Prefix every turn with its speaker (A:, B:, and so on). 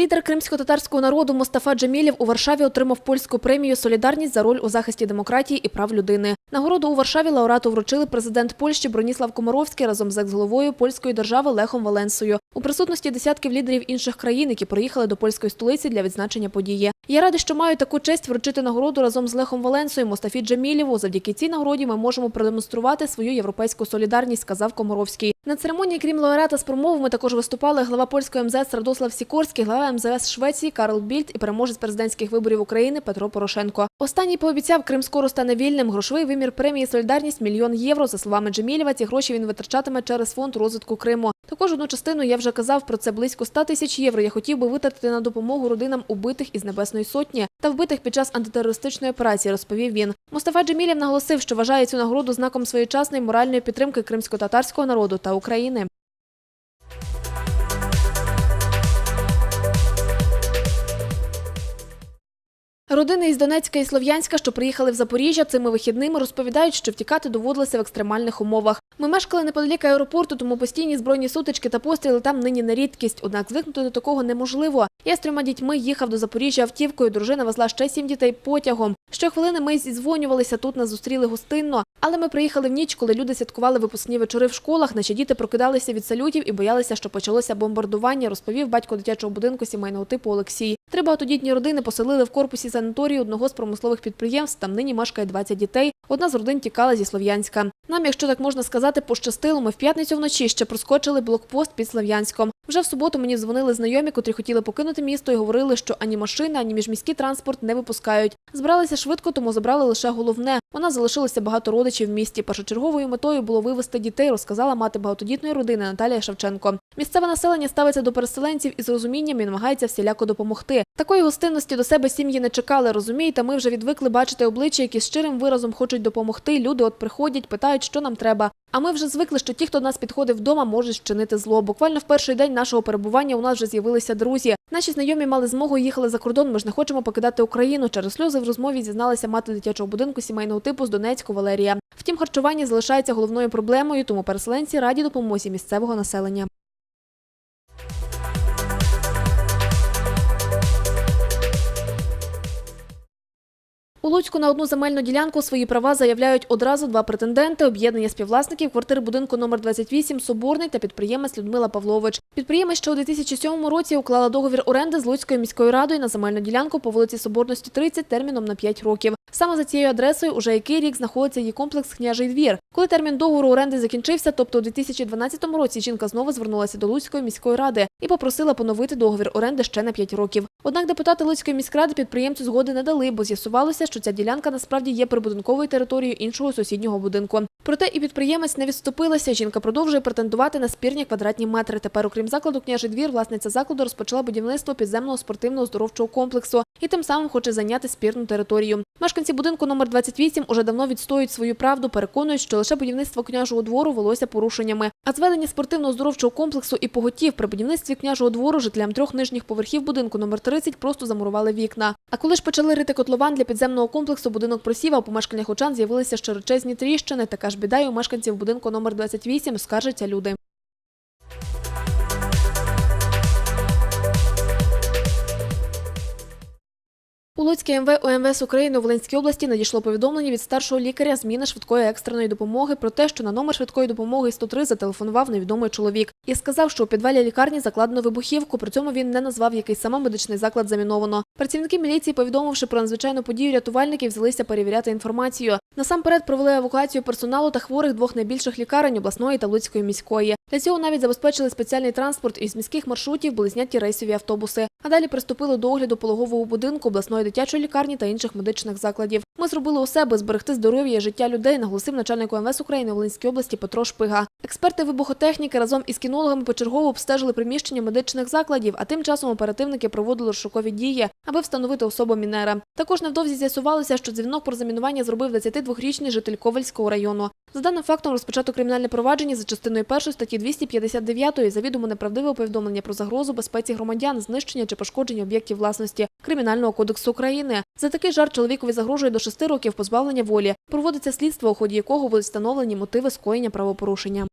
A: Лідер кримсько-татарського народу Мустафа Джемілів у Варшаві отримав польську премію Солідарність за роль у захисті демократії і прав людини. Нагороду у Варшаві лауреату вручили президент Польщі Броніслав Комаровський разом з екс-головою польської держави Лехом Валенсою у присутності десятків лідерів інших країн, які приїхали до польської столиці для відзначення події. Я радий, що маю таку честь вручити нагороду разом з Лехом Валенсою Мустафі Джемілєву. Завдяки цій нагороді ми можемо продемонструвати свою європейську солідарність, сказав Комаровський. На церемонії, крім лауреата з промовами, також виступали глава польської МЗС Радослав Сікорський, глава МЗС Швеції Карл Більд і переможець президентських виборів України Петро Порошенко. Останній пообіцяв, Крим скоро стане вільним. Грошовий вимір премії Солідарність мільйон євро. За словами Джемілєва, ці гроші він витрачатиме через фонд розвитку Криму. Також одну частину я вже казав про це близько 100 тисяч євро. Я хотів би витратити на допомогу родинам убитих із Небесної Сотні та вбитих під час антитерористичної операції, розповів він. Мустафа Джемілєв наголосив, що вважає цю нагороду знаком своєчасної моральної підтримки кримсько-татарського народу та України. Родини із Донецька і Слов'янська, що приїхали в Запоріжжя цими вихідними, розповідають, що втікати доводилося в екстремальних умовах. Ми мешкали неподалік аеропорту, тому постійні збройні сутички та постріли там нині не рідкість. Однак звикнути до такого неможливо. Я з трьома дітьми їхав до Запоріжжя автівкою. Дружина везла ще сім дітей потягом. Щохвилини ми зізвонювалися, тут нас зустріли гостинно. Але ми приїхали в ніч, коли люди святкували випускні вечори в школах. Наші діти прокидалися від салютів і боялися, що почалося бомбардування, розповів батько дитячого будинку сімейного типу Олексій. Три багатодітні родини поселили в корпусі санаторію одного з промислових підприємств. Там нині мешкає 20 дітей. Одна з родин тікала зі Слов'янська. Нам, якщо так можна сказати, пощастило. Ми в п'ятницю вночі ще проскочили блокпост під Слов'янськом. Вже в суботу мені дзвонили знайомі, котрі хотіли покинути місто і говорили, що ані машини, ані міжміський транспорт не випускають. Збиралися швидко, тому забрали лише головне. Вона залишилося багато родичів в місті. Першочерговою метою було вивезти дітей, розказала мати багатодітної родини Наталія Шевченко. Місцеве населення ставиться до переселенців із розумінням і намагається всіляко допомогти. Такої гостинності до себе сім'ї не чекали. Розумієте, ми вже відвикли бачити обличчя, які з щирим виразом хочуть допомогти. Люди от приходять, питають, що нам треба. А ми вже звикли, що ті, хто до нас підходив вдома, можуть вчинити зло. Буквально в перший день нашого перебування у нас вже з'явилися друзі. Наші знайомі мали змогу їхали за кордон. Ми ж не хочемо покидати Україну. Через сльози в розмові зізналася мати дитячого будинку сімейного типу з Донецьку Валерія. Втім, харчування залишається головною проблемою, тому переселенці раді допомозі місцевого населення. Луцьку на одну земельну ділянку свої права заявляють одразу два претенденти – об'єднання співвласників квартир будинку номер 28 «Соборний» та підприємець Людмила Павлович. Підприємець що у 2007 році уклала договір оренди з Луцькою міською радою на земельну ділянку по вулиці Соборності 30 терміном на 5 років. Саме за цією адресою уже який рік знаходиться її комплекс «Княжий двір». Коли термін договору оренди закінчився, тобто у 2012 році жінка знову звернулася до Луцької міської ради і попросила поновити договір оренди ще на 5 років. Однак депутати Луцької міськради підприємцю згоди не дали, бо з'ясувалося, що ця ділянка насправді є прибудинковою територією іншого сусіднього будинку. Проте і підприємець не відступилася. Жінка продовжує претендувати на спірні квадратні метри. Тепер, окрім закладу «Княжий двір», власниця закладу розпочала будівництво підземного спортивного оздоровчого комплексу і тим самим хоче зайняти спірну територію. Мешканці будинку номер 28 уже давно відстоюють свою правду, переконують, що лише будівництво княжого двору велося порушеннями. А зведення спортивно-оздоровчого комплексу і поготів при будівництві княжого двору жителям трьох нижніх поверхів будинку номер 30 просто замурували вікна. А коли ж почали рити котлован для підземного комплексу, будинок просів, а у помешканнях очан з'явилися широчезні тріщини. Така ж біда і у мешканців будинку номер 28, скаржаться люди. У Луцькій МВ УМВС України у Волинській області надійшло повідомлення від старшого лікаря зміни швидкої екстреної допомоги про те, що на номер швидкої допомоги 103 зателефонував невідомий чоловік і сказав, що у підвалі лікарні закладено вибухівку. При цьому він не назвав, який саме медичний заклад заміновано. Працівники міліції, повідомивши про надзвичайну подію, рятувальники взялися перевіряти інформацію. Насамперед провели евакуацію персоналу та хворих двох найбільших лікарень обласної та Луцької міської. Для цього навіть забезпечили спеціальний транспорт із міських маршрутів, були зняті рейсові автобуси. А далі приступили до огляду пологового будинку, обласної дитячої лікарні та інших медичних закладів. Ми зробили усе, аби зберегти здоров'я і життя людей, наголосив начальник ОМВС України у Волинській області Петро Шпига. Експерти вибухотехніки разом із кінологами почергово обстежили приміщення медичних закладів, а тим часом оперативники проводили розшукові дії, аби встановити особу мінера. Також невдовзі з'ясувалося, що дзвінок про замінування зробив 22-річний житель Ковальського району. За даним фактом розпочато кримінальне провадження за частиною 1 статті 259 завідомо неправдиве повідомлення про загрозу безпеці громадян, знищення чи пошкодження об'єктів власності Кримінального кодексу України. За такий жарт чоловікові загрожує до 6 років позбавлення волі. Проводиться слідство, у ході якого будуть встановлені мотиви скоєння правопорушення.